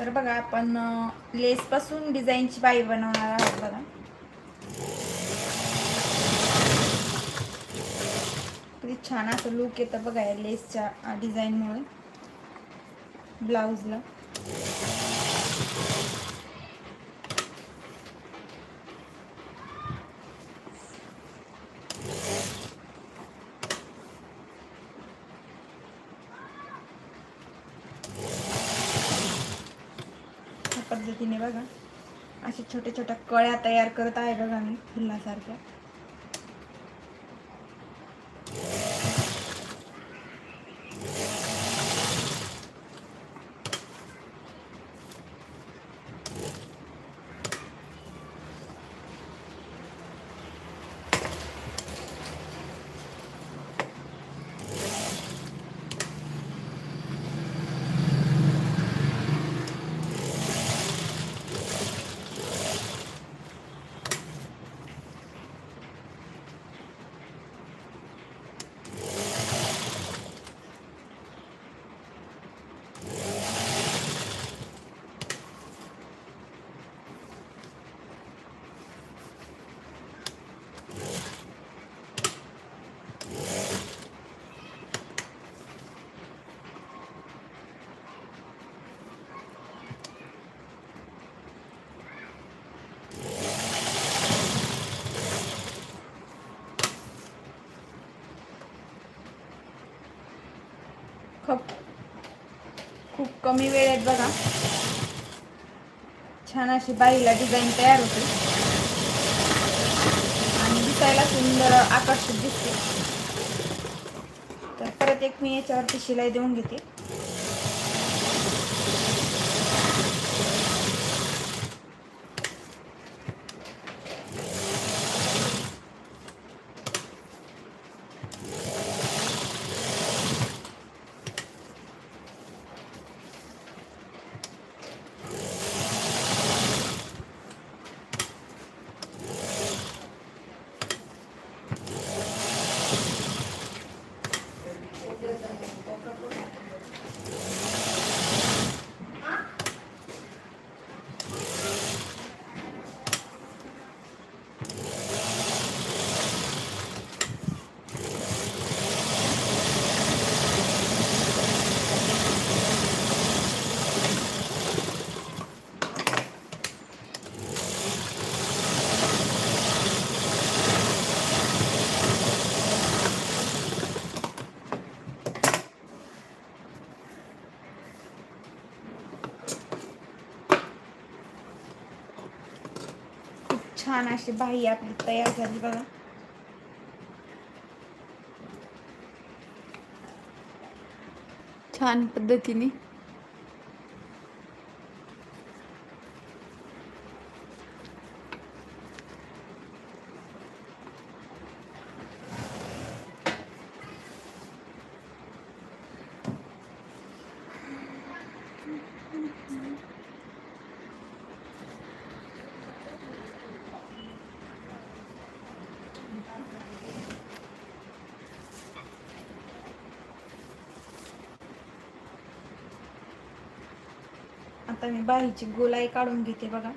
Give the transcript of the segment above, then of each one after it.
तर बघा आपण लेस पासून डिझाईनची बाई बनवणार आहोत बघा. किती छान असं लुक येतं बघा या लेसच्या डिझाईनमुळे. ब्लाऊजला. पद्धतीने बघा. अशा छोट्या छोट्या कळ्या तयार करत आहे बघा मी फुलासारख्या. कमी वेळेत बघा. छान अशी बाईला डिझाईन तयार होते. आणि दिसायला सुंदर आकर्षित दिसते. तर परत एक मी याच्यावरती शिलाई देऊन घेते. छान अशी बाई आपली तयार झाली बघा. छान पद्धतीने. आता मी बाईची गोलाई काढून घेते बघा.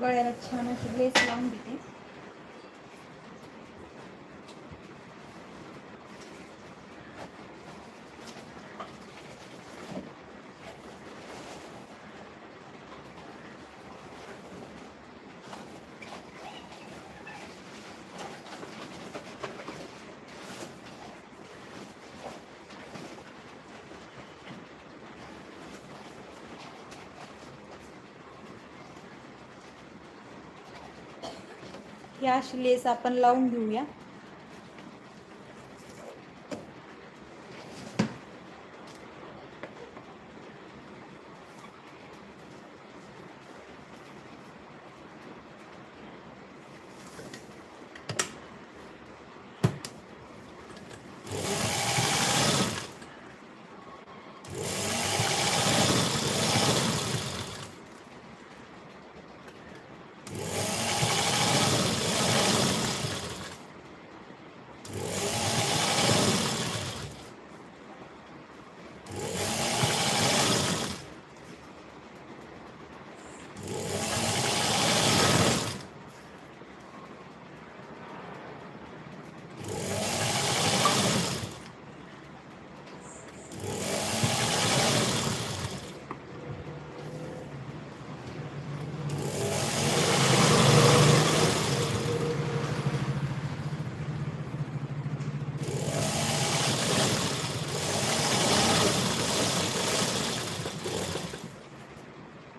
गळ्याला छान अशी लेस लावून घेते ही अशी लेस आपण लावून घेऊया.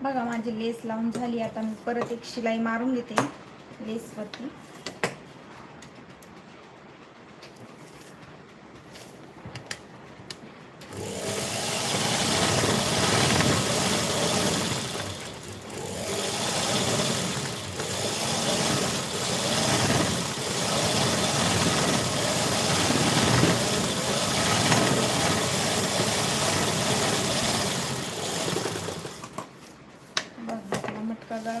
बघा माझी लेस लावून झाली. आता मी परत एक शिलाई मारून घेते लेसवरती बघा आपला मटका गळा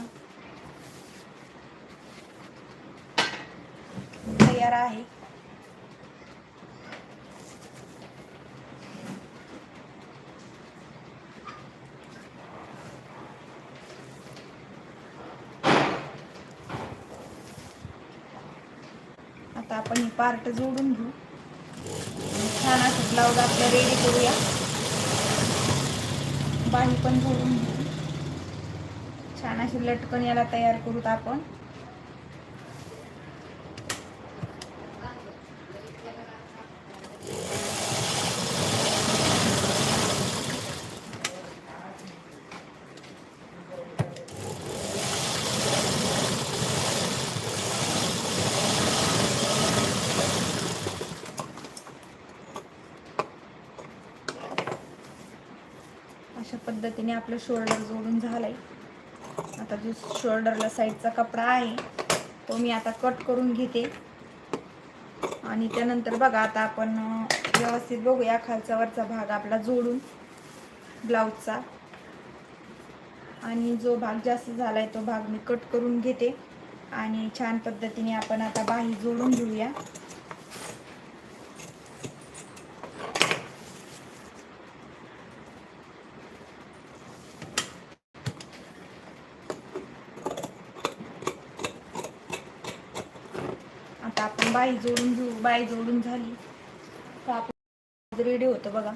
तयार आहे आता आपण हे पार्ट जोडून घेऊ. छान असं ब्लाऊज आपल्या रेडी करूया. बाही पण जोडून घेऊ. छान अशी लटकन याला तयार करूत आपण अशा पद्धतीने आपलं शोल्डर जोडून झालंय. आता जो शोल्डरला साईडचा कपडा आहे तो मी आता कट करून घेते. आणि त्यानंतर बघा आता आपण व्यवस्थित बघूया खालचा वरचा भाग आपला जोडून ब्लाऊजचा आणि जो भाग जास्त झालाय तो भाग मी कट करून घेते. आणि छान पद्धतीने आपण आता बाही जोडून घेऊया आता आपण बाई जोडून घेऊ बाई जोडून झाली. तर आपण रेडी होतं बघा.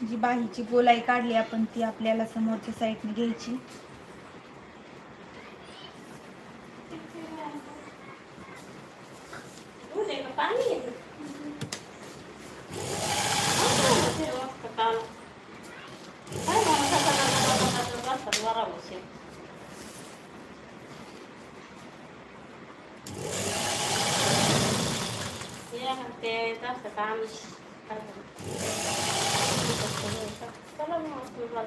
जी बाहीची गोलाई काढली आपण ती आपल्याला समोरच्या साईडने घ्यायची ते जास्त काम चला मग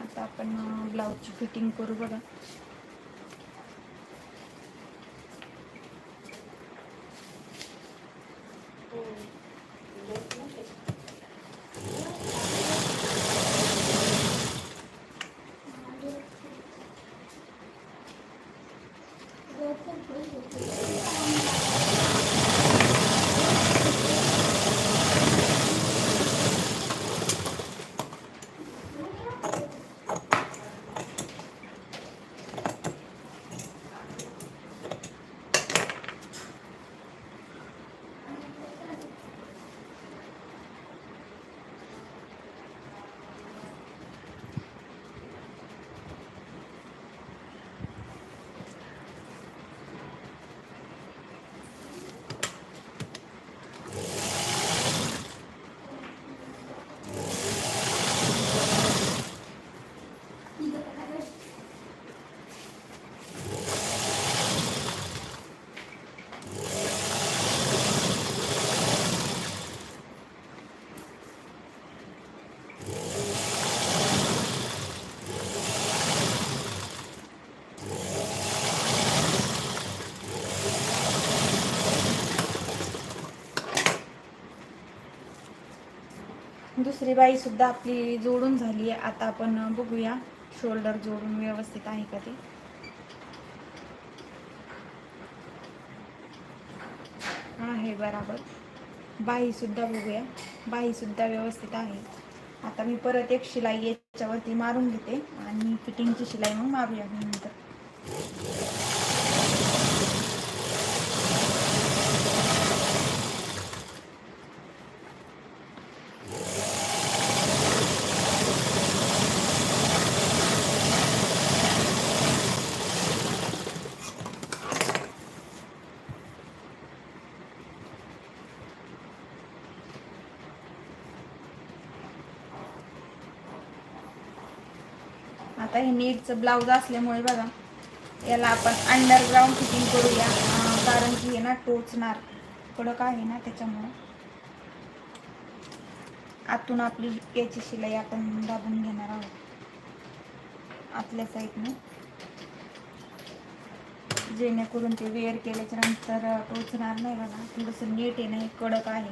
आता आपण ब्लाऊजची फिटिंग करू बघा. दुसरी बाई सुद्धा आपली जोडून झाली आहे. आता आपण बघूया. शोल्डर जोडून व्यवस्थित आहे का ते? आहे बराबर. बाही सुद्धा बघूया. बाही सुद्धा व्यवस्थित आहे. आता मी परत एक शिलाई याच्यावरती मारून घेते आणि फिटिंगची शिलाई मग मारूया मी नंतर आता हे नीटचं ब्लाऊज असल्यामुळे बघा याला आपण अंडरग्राऊंड फिटिंग करूया. कारण की हे ना टोचणार. कडक आहे ना त्याच्यामुळे. आतून आपली याची शिलाई आपण दाबून घेणार आहोत. आतल्या साईडने. जेणेकरून ते वेअर केल्याच्यानंतर टोचणार नाही बघा. थोडंसं नीट आहे ना हे कडक आहे.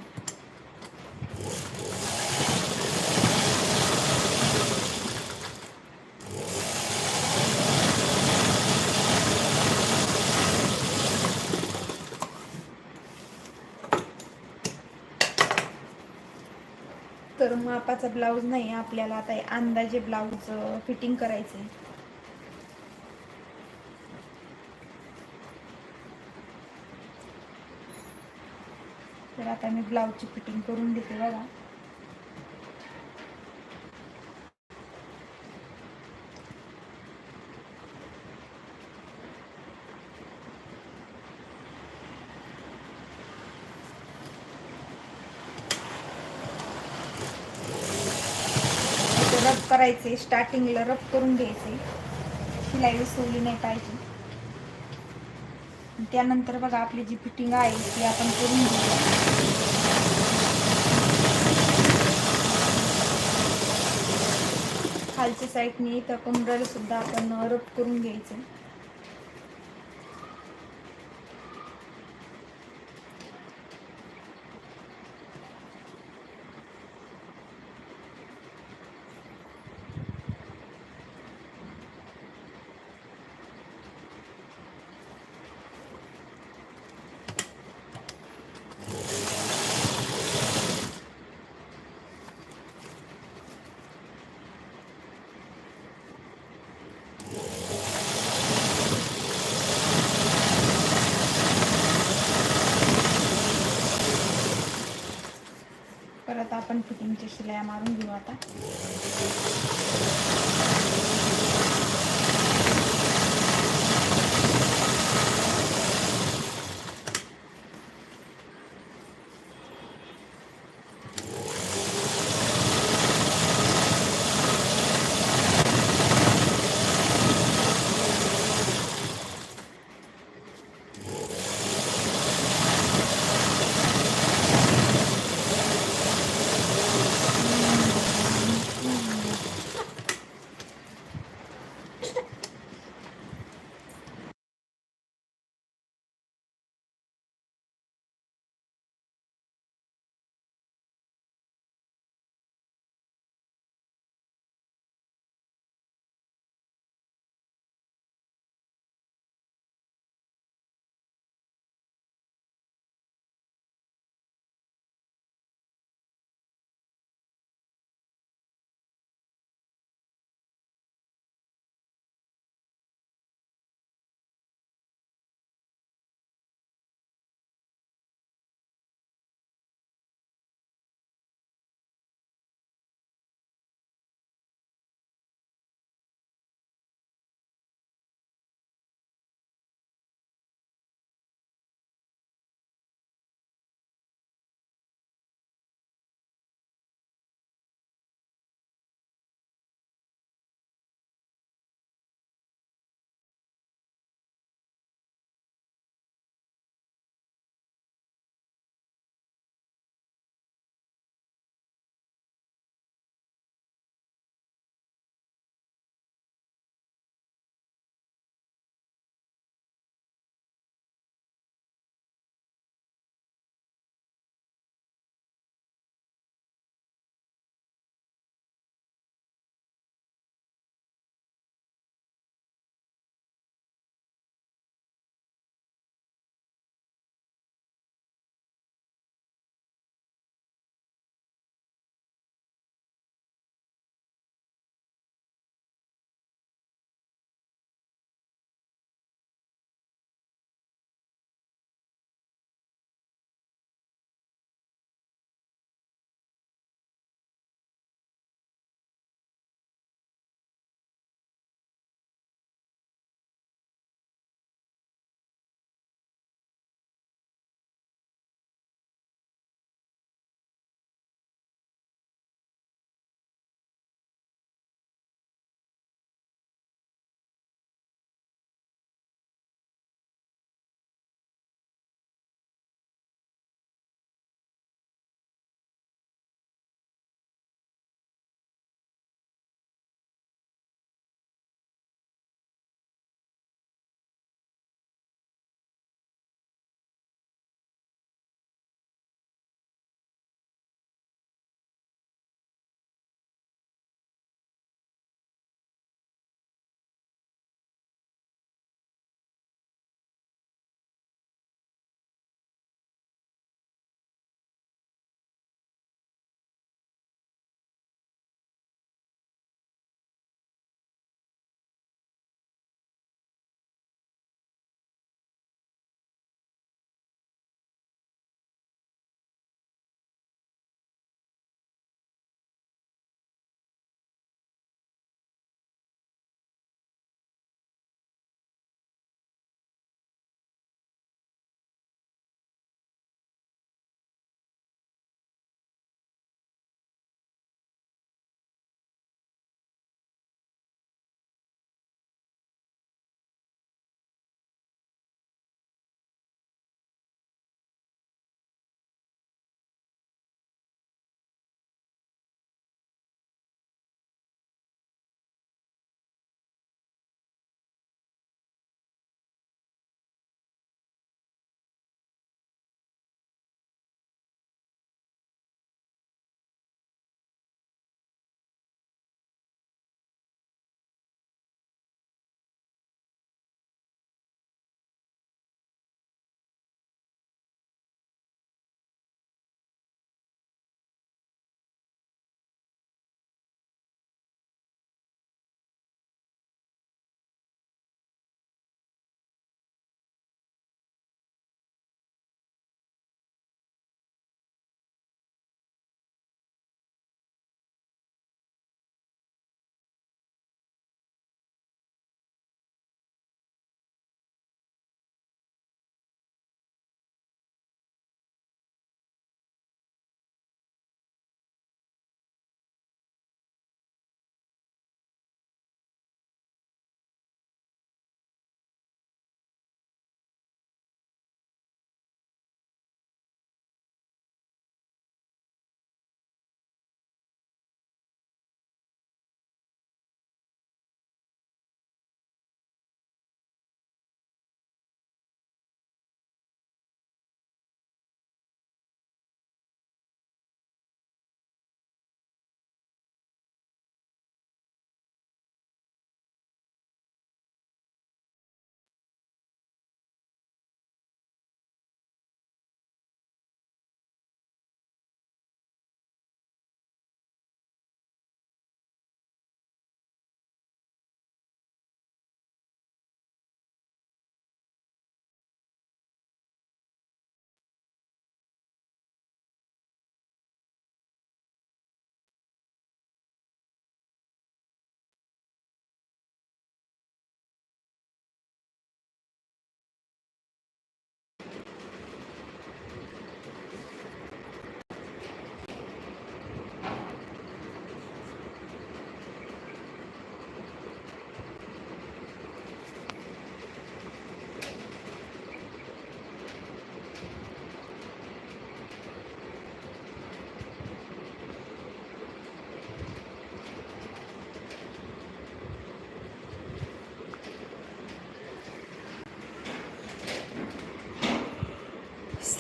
तर मापाचा ब्लाऊज नाही आपल्याला. आता हे अंदाजे ब्लाऊज फिटिंग करायचं आहे तर आता मी ब्लाऊजची फिटिंग करून घेते बघा. रब करायचे स्टार्टिंगला रब करून घ्यायचे. शिलाई उसवली नाही पाहिजे. त्यानंतर बघा आपली जी फिटिंग आहे ती आपण करून घेऊया खालच्या साईडने इथं कुंडल सुद्धा आपण रब करून घ्यायचं परत आपण फिटिंगच्या शिलाया मारून घेऊ आता.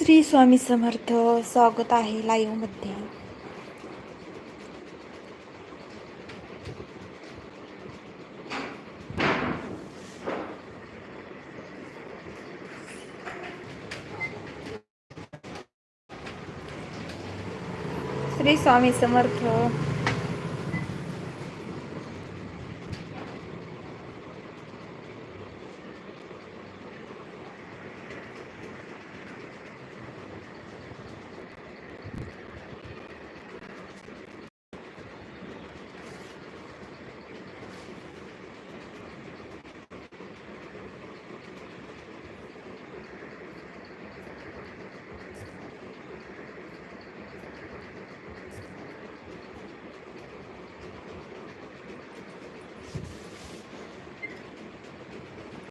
श्री स्वामी समर्थ स्वागत आहे लाईव्हमध्ये श्री स्वामी समर्थ.